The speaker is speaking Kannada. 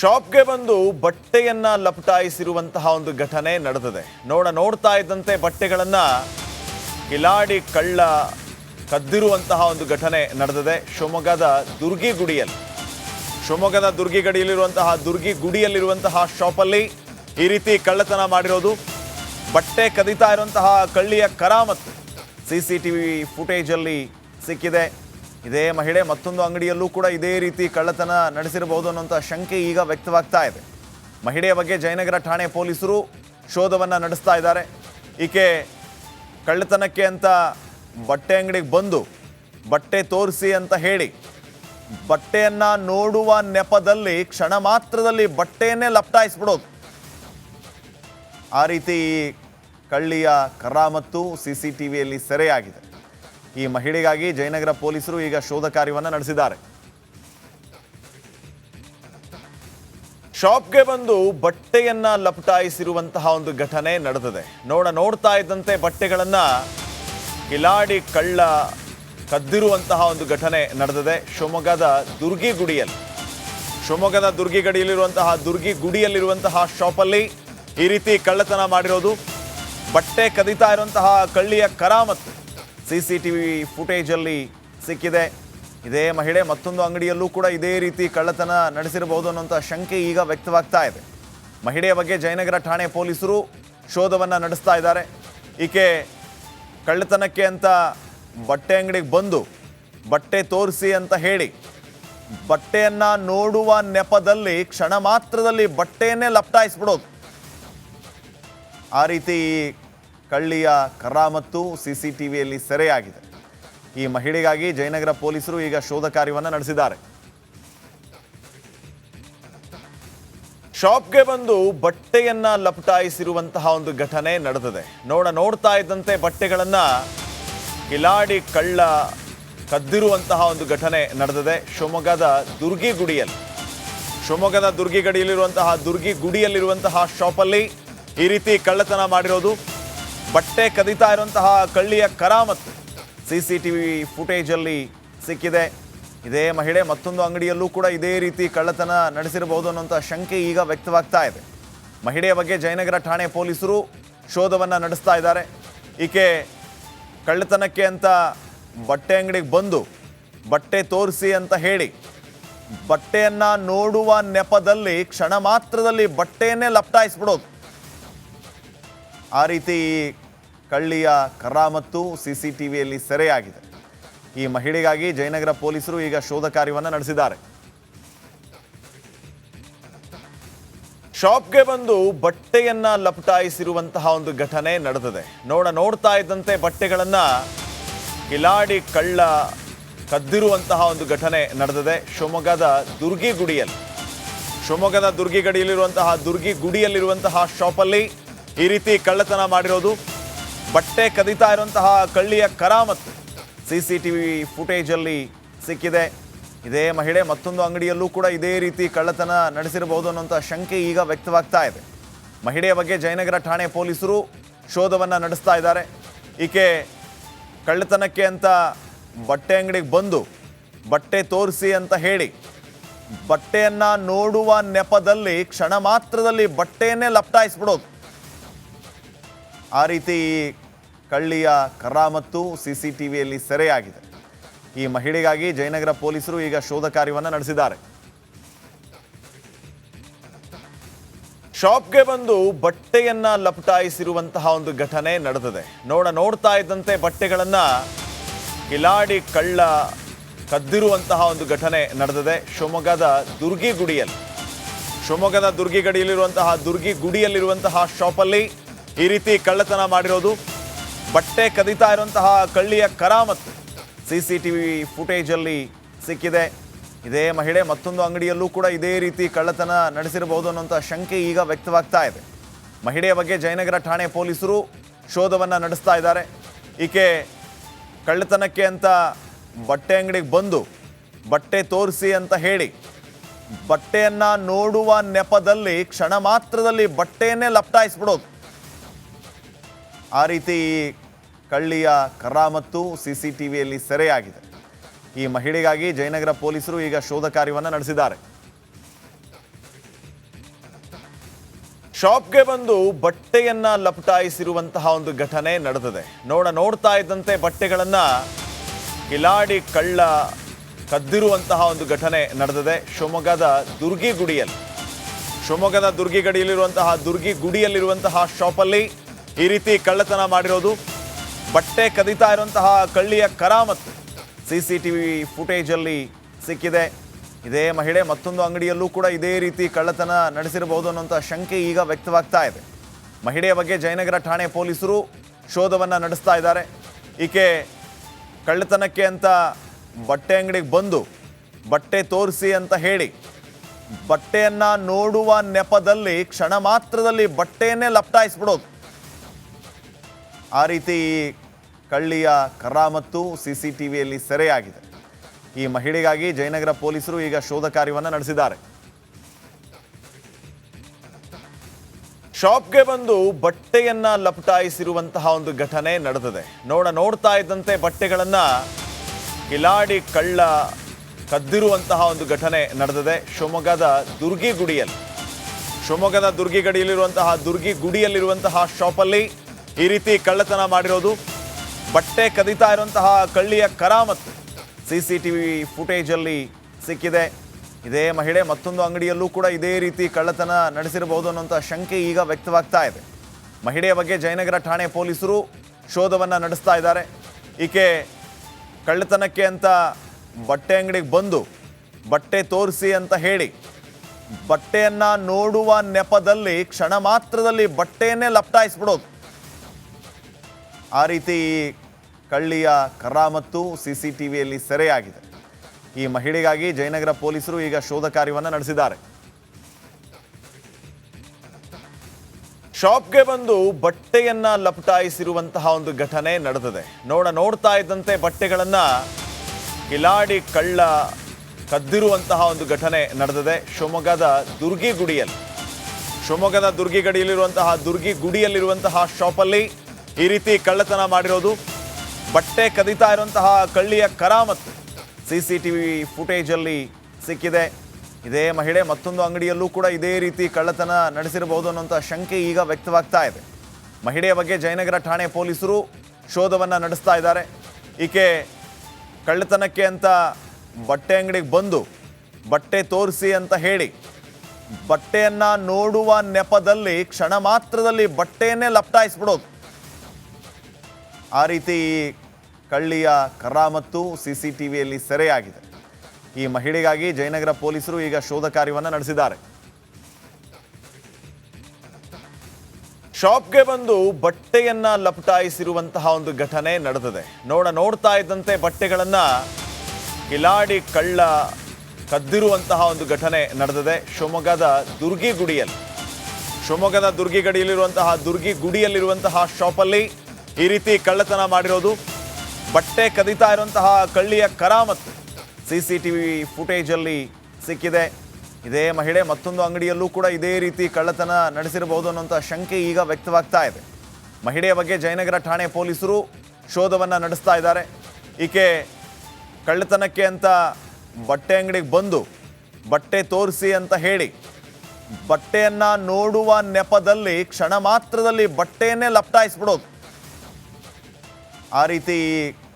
ಶಾಪ್ಗೆ ಬಂದು ಬಟ್ಟೆಯನ್ನ ಲಪಟಾಯಿಸಿರುವಂತಹ ಒಂದು ಘಟನೆ ನಡೆದಿದೆ. ನೋಡ ನೋಡ್ತಾ ಇದ್ದಂತೆ ಬಟ್ಟೆಗಳನ್ನ ಕಿಲಾಡಿ ಕಳ್ಳ ಕದ್ದಿರುವಂತಹ ಒಂದು ಘಟನೆ ನಡೆದಿದೆ. ಶಿವಮೊಗ್ಗದ ದುರ್ಗಿ ಗುಡಿಯಲ್ಲಿ. ಶಿವಮೊಗ್ಗದ ದುರ್ಗಿ ಗಡಿಯಲ್ಲಿರುವಂತಹ ದುರ್ಗಿ ಗುಡಿಯಲ್ಲಿರುವಂತಹ ಶಾಪಲ್ಲಿ ಈ ರೀತಿ ಕಳ್ಳತನ ಮಾಡಿರೋದು. ಬಟ್ಟೆ ಕದೀತಾ ಇರುವಂತಹ ಕಳ್ಳಿಯ ಕರಾಮತ್ತು. ಸಿ ಸಿ ಟಿ ವಿ ಫುಟೇಜಲ್ಲಿ ಸಿಕ್ಕಿದೆ. ಇದೇ ಮಹಿಳೆ ಮತ್ತೊಂದು ಅಂಗಡಿಯಲ್ಲೂ ಕೂಡ ಇದೇ ರೀತಿ ಕಳ್ಳತನ ನಡೆಸಿರಬಹುದು ಅನ್ನುವಂಥ ಶಂಕೆ ಈಗ ವ್ಯಕ್ತವಾಗ್ತಾ ಇದೆ. ಮಹಿಳೆಯ ಬಗ್ಗೆ ಜಯನಗರ ಠಾಣೆ ಪೊಲೀಸರು ಶೋಧವನ್ನು ನಡೆಸ್ತಾ ಇದ್ದಾರೆ. ಈಕೆ ಕಳ್ಳತನಕ್ಕೆ ಅಂತ ಬಟ್ಟೆ ಅಂಗಡಿಗೆ ಬಂದು ಬಟ್ಟೆ ತೋರಿಸಿ ಅಂತ ಹೇಳಿ ಬಟ್ಟೆಯನ್ನು ನೋಡುವ ನೆಪದಲ್ಲಿ ಕ್ಷಣ ಮಾತ್ರದಲ್ಲಿ ಬಟ್ಟೆಯನ್ನೇ ಲಪ್ಟಾಯಿಸ್ಬಿಡೋದು. ಆ ರೀತಿ ಕಳ್ಳಿಯ ಕರಾಮತ್ತು ಸಿ ಸಿ ಟಿ ವಿಯಲ್ಲಿ ಸೆರೆಯಾಗಿದೆ. ಈ ಮಹಿಳೆಗಾಗಿ ಜಯನಗರ ಪೊಲೀಸರು ಈಗ ಶೋಧ ಕಾರ್ಯವನ್ನು ನಡೆಸಿದ್ದಾರೆ. ಶಾಪ್ಗೆ ಬಂದು ಬಟ್ಟೆಯನ್ನ ಲಪಟಾಯಿಸಿರುವಂತಹ ಒಂದು ಘಟನೆ ನಡೆದಿದೆ. ನೋಡ ನೋಡ್ತಾ ಇದ್ದಂತೆ ಬಟ್ಟೆಗಳನ್ನ ಕಿಲಾಡಿ ಕಳ್ಳ ಕದ್ದಿರುವಂತಹ ಒಂದು ಘಟನೆ ನಡೆದಿದೆ. ಶಿವಮೊಗ್ಗದ ದುರ್ಗಿ ಗುಡಿಯಲ್ಲಿ. ಶಿವಮೊಗ್ಗದ ದುರ್ಗಿ ಗಡಿಯಲ್ಲಿರುವಂತಹ ದುರ್ಗಿ ಗುಡಿಯಲ್ಲಿರುವಂತಹ ಶಾಪಲ್ಲಿ ಈ ರೀತಿ ಕಳ್ಳತನ ಮಾಡಿರೋದು. ಬಟ್ಟೆ ಕದೀತಾ ಇರುವಂತಹ ಕಳ್ಳಿಯ ಕರಾಮತ್ತು. ಸಿ ಸಿ ಟಿ ಫುಟೇಜಲ್ಲಿ ಸಿಕ್ಕಿದೆ. ಇದೇ ಮಹಿಳೆ ಮತ್ತೊಂದು ಅಂಗಡಿಯಲ್ಲೂ ಕೂಡ ಇದೇ ರೀತಿ ಕಳ್ಳತನ ನಡೆಸಿರಬಹುದು ಅನ್ನುವಂಥ ಶಂಕೆ ಈಗ ವ್ಯಕ್ತವಾಗ್ತಾ ಇದೆ. ಮಹಿಳೆಯ ಬಗ್ಗೆ ಜಯನಗರ ಠಾಣೆ ಪೊಲೀಸರು ಶೋಧವನ್ನು ನಡೆಸ್ತಾ ಇದ್ದಾರೆ. ಈಕೆ ಕಳ್ಳತನಕ್ಕೆ ಅಂತ ಬಟ್ಟೆ ಅಂಗಡಿಗೆ ಬಂದು ಬಟ್ಟೆ ತೋರಿಸಿ ಅಂತ ಹೇಳಿ ಬಟ್ಟೆಯನ್ನ ನೋಡುವ ನೆಪದಲ್ಲಿ ಕ್ಷಣ ಮಾತ್ರದಲ್ಲಿ ಬಟ್ಟೆಯನ್ನೇ ಲಪ್ಟಾಯಿಸ್ಬಿಡೋದು. ಆ ರೀತಿ ಕಳ್ಳಿಯ ಕರಾಮತ್ತು ಸಿ ಸಿ ಟಿವಿಯಲ್ಲಿ ಸೆರೆಯಾಗಿದೆ. ಈ ಮಹಿಳೆಗಾಗಿ ಜಯನಗರ ಪೊಲೀಸರು ಈಗ ಶೋಧ ಕಾರ್ಯವನ್ನು ನಡೆಸಿದ್ದಾರೆ. ಶಾಪ್ಗೆ ಬಂದು ಬಟ್ಟೆಯನ್ನ ಲಪಟಾಯಿಸಿರುವಂತಹ ಒಂದು ಘಟನೆ ನಡೆದಿದೆ. ನೋಡ ನೋಡ್ತಾ ಇದ್ದಂತೆ ಬಟ್ಟೆಗಳನ್ನ ಕಿಲಾಡಿ ಕಳ್ಳ ಕದ್ದಿರುವಂತಹ ಒಂದು ಘಟನೆ ನಡೆದಿದೆ. ಶಿವಮೊಗ್ಗದ ದುರ್ಗಿ ಗುಡಿಯಲ್ಲಿ. ಶಿವಮೊಗ್ಗದ ದುರ್ಗಿ ಗಡಿಯಲ್ಲಿರುವಂತಹ ದುರ್ಗಿ ಗುಡಿಯಲ್ಲಿರುವಂತಹ ಶಾಪಲ್ಲಿ ಈ ರೀತಿ ಕಳ್ಳತನ ಮಾಡಿರೋದು. ಬಟ್ಟೆ ಕದೀತಾ ಇರುವಂತಹ ಕಳ್ಳಿಯ ಕರಾಮತ್ತು ಸಿ ಸಿ ಟಿ ವಿ ಫುಟೇಜಲ್ಲಿ ಸಿಕ್ಕಿದೆ. ಇದೇ ಮಹಿಳೆ ಮತ್ತೊಂದು ಅಂಗಡಿಯಲ್ಲೂ ಕೂಡ ಇದೇ ರೀತಿ ಕಳ್ಳತನ ನಡೆಸಿರಬಹುದು ಅನ್ನುವಂಥ ಶಂಕೆ ಈಗ ವ್ಯಕ್ತವಾಗ್ತಾ ಇದೆ. ಮಹಿಳೆಯ ಬಗ್ಗೆ ಜಯನಗರ ಠಾಣೆ ಪೊಲೀಸರು ಶೋಧವನ್ನು ನಡೆಸ್ತಾ ಇದ್ದಾರೆ. ಈಕೆ ಕಳ್ಳತನಕ್ಕೆ ಅಂತ ಬಟ್ಟೆ ಅಂಗಡಿಗೆ ಬಂದು ಬಟ್ಟೆ ತೋರಿಸಿ ಅಂತ ಹೇಳಿ ಬಟ್ಟೆಯನ್ನು ನೋಡುವ ನೆಪದಲ್ಲಿ, ಕ್ಷಣ ಮಾತ್ರದಲ್ಲಿ ಬಟ್ಟೆಯನ್ನೇ ಲಪಟಾಯಿಸ್ಬಿಡೋದು. ಆ ರೀತಿ ಈ ಕಳ್ಳಿಯ ಕರಾಮತ್ತು ಸಿ ಸಿ ಟಿ ವಿಯಲ್ಲಿ ಸೆರೆಯಾಗಿದೆ. ಈ ಮಹಿಳೆಗಾಗಿ ಜಯನಗರ ಪೊಲೀಸರು ಈಗ ಶೋಧ ಕಾರ್ಯವನ್ನು ನಡೆಸಿದ್ದಾರೆ. ಶಾಪ್ಗೆ ಬಂದು ಬಟ್ಟೆಯನ್ನ ಲಪಟಾಯಿಸಿರುವಂತಹ ಒಂದು ಘಟನೆ ನಡೆದಿದೆ. ನೋಡ ನೋಡ್ತಾ ಇದ್ದಂತೆ ಬಟ್ಟೆಗಳನ್ನ ಕಿಲಾಡಿ ಕಳ್ಳ ಕದ್ದಿರುವಂತಹ ಒಂದು ಘಟನೆ ನಡೆದಿದೆ. ಶಿವಮೊಗ್ಗದ ದುರ್ಗಿ ಗುಡಿಯಲ್ಲಿ. ಶಿವಮೊಗ್ಗದ ದುರ್ಗಿ ಗಡಿಯಲ್ಲಿರುವಂತಹ ದುರ್ಗಿ ಗುಡಿಯಲ್ಲಿರುವಂತಹ ಶಾಪಲ್ಲಿ ಈ ರೀತಿ ಕಳ್ಳತನ ಮಾಡಿರೋದು. ಬಟ್ಟೆ ಕದೀತಾ ಇರುವಂತಹ ಕಳ್ಳಿಯ ಕರಾಮತ್ತು ಸಿ ಸಿ ಟಿ ವಿ ಫುಟೇಜಲ್ಲಿ ಸಿಕ್ಕಿದೆ. ಇದೇ ಮಹಿಳೆ ಮತ್ತೊಂದು ಅಂಗಡಿಯಲ್ಲೂ ಕೂಡ ಇದೇ ರೀತಿ ಕಳ್ಳತನ ನಡೆಸಿರಬಹುದು ಅನ್ನುವಂಥ ಶಂಕೆ ಈಗ ವ್ಯಕ್ತವಾಗ್ತಾ ಇದೆ. ಮಹಿಳೆಯ ಬಗ್ಗೆ ಜಯನಗರ ಠಾಣೆ ಪೊಲೀಸರು ಶೋಧವನ್ನು ನಡೆಸ್ತಾ ಇದ್ದಾರೆ. ಈಕೆ ಕಳ್ಳತನಕ್ಕೆ ಅಂತ ಬಟ್ಟೆ ಅಂಗಡಿಗೆ ಬಂದು ಬಟ್ಟೆ ತೋರಿಸಿ ಅಂತ ಹೇಳಿ ಬಟ್ಟೆಯನ್ನ ನೋಡುವ ನೆಪದಲ್ಲಿ, ಕ್ಷಣ ಮಾತ್ರದಲ್ಲಿ ಬಟ್ಟೆಯನ್ನೇ ಲಪಟಾಯಿಸ್ಬಿಡೋದು. ಆ ರೀತಿ ಈ ಕಳ್ಳಿಯ ಕರಾಮತ್ತು ಸಿ ಸಿ ಟಿ ವಿಯಲ್ಲಿ ಸೆರೆಯಾಗಿದೆ. ಈ ಮಹಿಳೆಗಾಗಿ ಜಯನಗರ ಪೊಲೀಸರು ಈಗ ಶೋಧ ಕಾರ್ಯವನ್ನು ನಡೆಸಿದ್ದಾರೆ. ಶಾಪ್ಗೆ ಬಂದು ಬಟ್ಟೆಯನ್ನ ಲಪಟಾಯಿಸಿರುವಂತಹ ಒಂದು ಘಟನೆ ನಡೆದಿದೆ. ನೋಡ ನೋಡ್ತಾ ಇದ್ದಂತೆ ಬಟ್ಟೆಗಳನ್ನ ಕಿಲಾಡಿ ಕಳ್ಳ ಕದ್ದಿರುವಂತಹ ಒಂದು ಘಟನೆ ನಡೆದಿದೆ. ಶಿವಮೊಗ್ಗದ ದುರ್ಗಿ ಗುಡಿಯಲ್ಲಿ. ಶಿವಮೊಗ್ಗದ ದುರ್ಗಿ ಗಡಿಯಲ್ಲಿರುವಂತಹ ದುರ್ಗಿ ಗುಡಿಯಲ್ಲಿರುವಂತಹ ಶಾಪಲ್ಲಿ ಈ ರೀತಿ ಕಳ್ಳತನ ಮಾಡಿರೋದು. ಬಟ್ಟೆ ಕದೀತಾ ಇರುವಂತಹ ಕಳ್ಳಿಯ ಕರಾಮತ್ತು ಸಿ ಸಿ ಟಿ ವಿ ಫುಟೇಜಲ್ಲಿ ಸಿಕ್ಕಿದೆ. ಇದೇ ಮಹಿಳೆ ಮತ್ತೊಂದು ಅಂಗಡಿಯಲ್ಲೂ ಕೂಡ ಇದೇ ರೀತಿ ಕಳ್ಳತನ ನಡೆಸಿರಬಹುದು ಅನ್ನುವಂಥ ಶಂಕೆ ಈಗ ವ್ಯಕ್ತವಾಗ್ತಾ ಇದೆ. ಮಹಿಳೆಯ ಬಗ್ಗೆ ಜಯನಗರ ಠಾಣೆ ಪೊಲೀಸರು ಶೋಧವನ್ನು ನಡೆಸ್ತಾ ಇದ್ದಾರೆ. ಈಕೆ ಕಳ್ಳತನಕ್ಕೆ ಅಂತ ಬಟ್ಟೆ ಅಂಗಡಿಗೆ ಬಂದು ಬಟ್ಟೆ ತೋರಿಸಿ ಅಂತ ಹೇಳಿ ಬಟ್ಟೆಯನ್ನ ನೋಡುವ ನೆಪದಲ್ಲಿ, ಕ್ಷಣ ಮಾತ್ರದಲ್ಲಿ ಬಟ್ಟೆಯನ್ನೇ ಲಪಟಾಯಿಸ್ಬಿಡೋದು. ಆ ರೀತಿ ಈ ಕಳ್ಳಿಯ ಕರಾಮತ್ತು ಸಿ ಸಿ ಟಿ ವಿಯಲ್ಲಿ ಸೆರೆಯಾಗಿದೆ. ಈ ಮಹಿಳೆಗಾಗಿ ಜಯನಗರ ಪೊಲೀಸರು ಈಗ ಶೋಧ ಕಾರ್ಯವನ್ನು ನಡೆಸಿದ್ದಾರೆ. ಶಾಪ್ಗೆ ಬಂದು ಬಟ್ಟೆಯನ್ನ ಲಪಟಾಯಿಸಿರುವಂತಹ ಒಂದು ಘಟನೆ ನಡೆದಿದೆ. ನೋಡ ನೋಡ್ತಾ ಇದ್ದಂತೆ ಬಟ್ಟೆಗಳನ್ನ ಕಿಲಾಡಿ ಕಳ್ಳ ಕದ್ದಿರುವಂತಹ ಒಂದು ಘಟನೆ ನಡೆದಿದೆ. ಶಿವಮೊಗ್ಗದ ದುರ್ಗಿ ಗುಡಿಯಲ್ಲಿ. ಶಿವಮೊಗ್ಗದ ದುರ್ಗಿ ಗಡಿಯಲ್ಲಿರುವಂತಹ ದುರ್ಗಿ ಗುಡಿಯಲ್ಲಿರುವಂತಹ ಶಾಪಲ್ಲಿ ಈ ರೀತಿ ಕಳ್ಳತನ ಮಾಡಿರೋದು. ಬಟ್ಟೆ ಕದೀತಾ ಇರುವಂತಹ ಕಳ್ಳಿಯ ಕರಾಮತ್ತು ಸಿ ಸಿ ಟಿ ವಿ ಫುಟೇಜಲ್ಲಿ ಸಿಕ್ಕಿದೆ. ಇದೇ ಮಹಿಳೆ ಮತ್ತೊಂದು ಅಂಗಡಿಯಲ್ಲೂ ಕೂಡ ಇದೇ ರೀತಿ ಕಳ್ಳತನ ನಡೆಸಿರಬಹುದು ಅನ್ನುವಂಥ ಶಂಕೆ ಈಗ ವ್ಯಕ್ತವಾಗ್ತಾ ಇದೆ. ಮಹಿಳೆಯ ಬಗ್ಗೆ ಜಯನಗರ ಠಾಣೆ ಪೊಲೀಸರು ಶೋಧವನ್ನು ನಡೆಸ್ತಾ ಇದ್ದಾರೆ. ಈಕೆ ಕಳ್ಳತನಕ್ಕೆ ಅಂತ ಬಟ್ಟೆ ಅಂಗಡಿಗೆ ಬಂದು ಬಟ್ಟೆ ತೋರಿಸಿ ಅಂತ ಹೇಳಿ ಬಟ್ಟೆಯನ್ನ ನೋಡುವ ನೆಪದಲ್ಲಿ, ಕ್ಷಣ ಮಾತ್ರದಲ್ಲಿ ಬಟ್ಟೆಯನ್ನೇ ಲಪಟಾಯಿಸ್ಬಿಡೋದು. ಆ ರೀತಿ ಈ ಕಳ್ಳಿಯ ಕರಾಮತ್ತು ಸಿ ಸಿ ಟಿ ವಿಯಲ್ಲಿ ಸೆರೆಯಾಗಿದೆ. ಈ ಮಹಿಳೆಗಾಗಿ ಜಯನಗರ ಪೊಲೀಸರು ಈಗ ಶೋಧ ಕಾರ್ಯವನ್ನು ನಡೆಸಿದ್ದಾರೆ. ಶಾಪ್ಗೆ ಬಂದು ಬಟ್ಟೆಯನ್ನ ಲಪಟಾಯಿಸಿರುವಂತಹ ಒಂದು ಘಟನೆ ನಡೆದಿದೆ. ನೋಡ ನೋಡ್ತಾ ಇದ್ದಂತೆ ಬಟ್ಟೆಗಳನ್ನ ಕಿಲಾಡಿ ಕಳ್ಳ ಕದ್ದಿರುವಂತಹ ಒಂದು ಘಟನೆ ನಡೆದಿದೆ. ಶಿವಮೊಗ್ಗದ ದುರ್ಗಿ ಗುಡಿಯಲ್ಲಿ. ಶಿವಮೊಗ್ಗದ ದುರ್ಗಿ ಗಡಿಯಲ್ಲಿರುವಂತಹ ದುರ್ಗಿ ಗುಡಿಯಲ್ಲಿರುವಂತಹ ಶಾಪಲ್ಲಿ ಈ ರೀತಿ ಕಳ್ಳತನ ಮಾಡಿರೋದು. ಬಟ್ಟೆ ಕದೀತಾ ಇರುವಂತಹ ಕಳ್ಳಿಯ ಕರಾಮತ್ತು ಸಿ ಸಿ ಟಿ ವಿ ಫುಟೇಜಲ್ಲಿ ಸಿಕ್ಕಿದೆ. ಇದೇ ಮಹಿಳೆ ಮತ್ತೊಂದು ಅಂಗಡಿಯಲ್ಲೂ ಕೂಡ ಇದೇ ರೀತಿ ಕಳ್ಳತನ ನಡೆಸಿರಬಹುದು ಅನ್ನುವಂಥ ಶಂಕೆ ಈಗ ವ್ಯಕ್ತವಾಗ್ತಾ ಇದೆ. ಮಹಿಳೆಯ ಬಗ್ಗೆ ಜಯನಗರ ಠಾಣೆ ಪೊಲೀಸರು ಶೋಧವನ್ನು ನಡೆಸ್ತಾ ಇದ್ದಾರೆ. ಈಕೆ ಕಳ್ಳತನಕ್ಕೆ ಅಂತ ಬಟ್ಟೆ ಅಂಗಡಿಗೆ ಬಂದು ಬಟ್ಟೆ ತೋರಿಸಿ ಅಂತ ಹೇಳಿ ಬಟ್ಟೆಯನ್ನ ನೋಡುವ ನೆಪದಲ್ಲಿ, ಕ್ಷಣ ಮಾತ್ರದಲ್ಲಿ ಬಟ್ಟೆಯನ್ನೇ ಲಪಟಾಯಿಸ್ಬಿಡೋದು. ಆ ರೀತಿ ಈ ಕಳ್ಳಿಯ ಕರಾಮತ್ತು ಸಿ ಸಿ ಟಿ ವಿಯಲ್ಲಿ ಸೆರೆಯಾಗಿದೆ. ಈ ಮಹಿಳೆಗಾಗಿ ಜಯನಗರ ಪೊಲೀಸರು ಈಗ ಶೋಧ ಕಾರ್ಯವನ್ನು ನಡೆಸಿದ್ದಾರೆ. ಶಾಪ್ಗೆ ಬಂದು ಬಟ್ಟೆಯನ್ನ ಲಪಟಾಯಿಸಿರುವಂತಹ ಒಂದು ಘಟನೆ ನಡೆದಿದೆ. ನೋಡ ನೋಡ್ತಾ ಇದ್ದಂತೆ ಬಟ್ಟೆಗಳನ್ನ ಕಿಲಾಡಿ ಕಳ್ಳ ಕದ್ದಿರುವಂತಹ ಒಂದು ಘಟನೆ ನಡೆದಿದೆ. ಶಿವಮೊಗ್ಗದ ದುರ್ಗಿ ಗುಡಿಯಲ್ಲಿ. ಶಿವಮೊಗ್ಗದ ದುರ್ಗಿ ಗಡಿಯಲ್ಲಿರುವಂತಹ ದುರ್ಗಿ ಗುಡಿಯಲ್ಲಿರುವಂತಹ ಶಾಪಲ್ಲಿ ಈ ರೀತಿ ಕಳ್ಳತನ ಮಾಡಿರೋದು. ಬಟ್ಟೆ ಕದೀತಾ ಇರುವಂತಹ ಕಳ್ಳಿಯ ಕರಾಮತ್ತು ಸಿ ಸಿ ಟಿ ವಿ ಫುಟೇಜಲ್ಲಿ ಸಿಕ್ಕಿದೆ. ಇದೇ ಮಹಿಳೆ ಮತ್ತೊಂದು ಅಂಗಡಿಯಲ್ಲೂ ಕೂಡ ಇದೇ ರೀತಿ ಕಳ್ಳತನ ನಡೆಸಿರಬಹುದು ಅನ್ನುವಂಥ ಶಂಕೆ ಈಗ ವ್ಯಕ್ತವಾಗ್ತಾ ಇದೆ. ಮಹಿಳೆಯ ಬಗ್ಗೆ ಜಯನಗರ ಠಾಣೆ ಪೊಲೀಸರು ಶೋಧವನ್ನು ನಡೆಸ್ತಾ ಇದ್ದಾರೆ. ಈಕೆ ಕಳ್ಳತನಕ್ಕೆ ಅಂತ ಬಟ್ಟೆ ಅಂಗಡಿಗೆ ಬಂದು ಬಟ್ಟೆ ತೋರಿಸಿ ಅಂತ ಹೇಳಿ ಬಟ್ಟೆಯನ್ನ ನೋಡುವ ನೆಪದಲ್ಲಿ, ಕ್ಷಣ ಮಾತ್ರದಲ್ಲಿ ಬಟ್ಟೆಯನ್ನೇ ಲಪಟಾಯಿಸ್ಬಿಡೋದು. ಆ ರೀತಿ ಈ ಕಳ್ಳಿಯ ಕರಾಮತ್ತು ಸಿ ಸಿ ಟಿ ವಿಯಲ್ಲಿ ಸೆರೆಯಾಗಿದೆ. ಈ ಮಹಿಳೆಗಾಗಿ ಜಯನಗರ ಪೊಲೀಸರು ಈಗ ಶೋಧ ಕಾರ್ಯವನ್ನು ನಡೆಸಿದ್ದಾರೆ. ಶಾಪ್ಗೆ ಬಂದು ಬಟ್ಟೆಯನ್ನ ಲಪಟಾಯಿಸಿರುವಂತಹ ಒಂದು ಘಟನೆ ನಡೆದಿದೆ. ನೋಡ ನೋಡ್ತಾ ಇದ್ದಂತೆ ಬಟ್ಟೆಗಳನ್ನ ಕಿಲಾಡಿ ಕಳ್ಳ ಕದ್ದಿರುವಂತಹ ಒಂದು ಘಟನೆ ನಡೆದಿದೆ. ಶಿವಮೊಗ್ಗದ ದುರ್ಗಿ ಗುಡಿಯಲ್ಲಿ. ಶಿವಮೊಗ್ಗದ ದುರ್ಗಿ ಗಡಿಯಲ್ಲಿರುವಂತಹ ದುರ್ಗಿ ಗುಡಿಯಲ್ಲಿರುವಂತಹ ಶಾಪಲ್ಲಿ ಈ ರೀತಿ ಕಳ್ಳತನ ಮಾಡಿರೋದು. ಬಟ್ಟೆ ಕದೀತಾ ಇರುವಂತಹ ಕಳ್ಳಿಯ ಕರಾಮತ್ತು ಸಿ ಸಿ ಟಿ ವಿ ಫುಟೇಜಲ್ಲಿ ಸಿಕ್ಕಿದೆ. ಇದೇ ಮಹಿಳೆ ಮತ್ತೊಂದು ಅಂಗಡಿಯಲ್ಲೂ ಕೂಡ ಇದೇ ರೀತಿ ಕಳ್ಳತನ ನಡೆಸಿರಬಹುದು ಅನ್ನುವಂಥ ಶಂಕೆ ಈಗ ವ್ಯಕ್ತವಾಗ್ತಾ ಇದೆ. ಮಹಿಳೆಯ ಬಗ್ಗೆ ಜಯನಗರ ಠಾಣೆ ಪೊಲೀಸರು ಶೋಧವನ್ನು ನಡೆಸ್ತಾ ಇದ್ದಾರೆ. ಈಕೆ ಕಳ್ಳತನಕ್ಕೆ ಅಂತ ಬಟ್ಟೆ ಅಂಗಡಿಗೆ ಬಂದು ಬಟ್ಟೆ ತೋರಿಸಿ ಅಂತ ಹೇಳಿ ಬಟ್ಟೆಯನ್ನ ನೋಡುವ ನೆಪದಲ್ಲಿ, ಕ್ಷಣ ಮಾತ್ರದಲ್ಲಿ ಬಟ್ಟೆಯನ್ನೇ ಲಪಟಾಯಿಸ್ಬಿಡೋದು. ಆ ರೀತಿ ಈ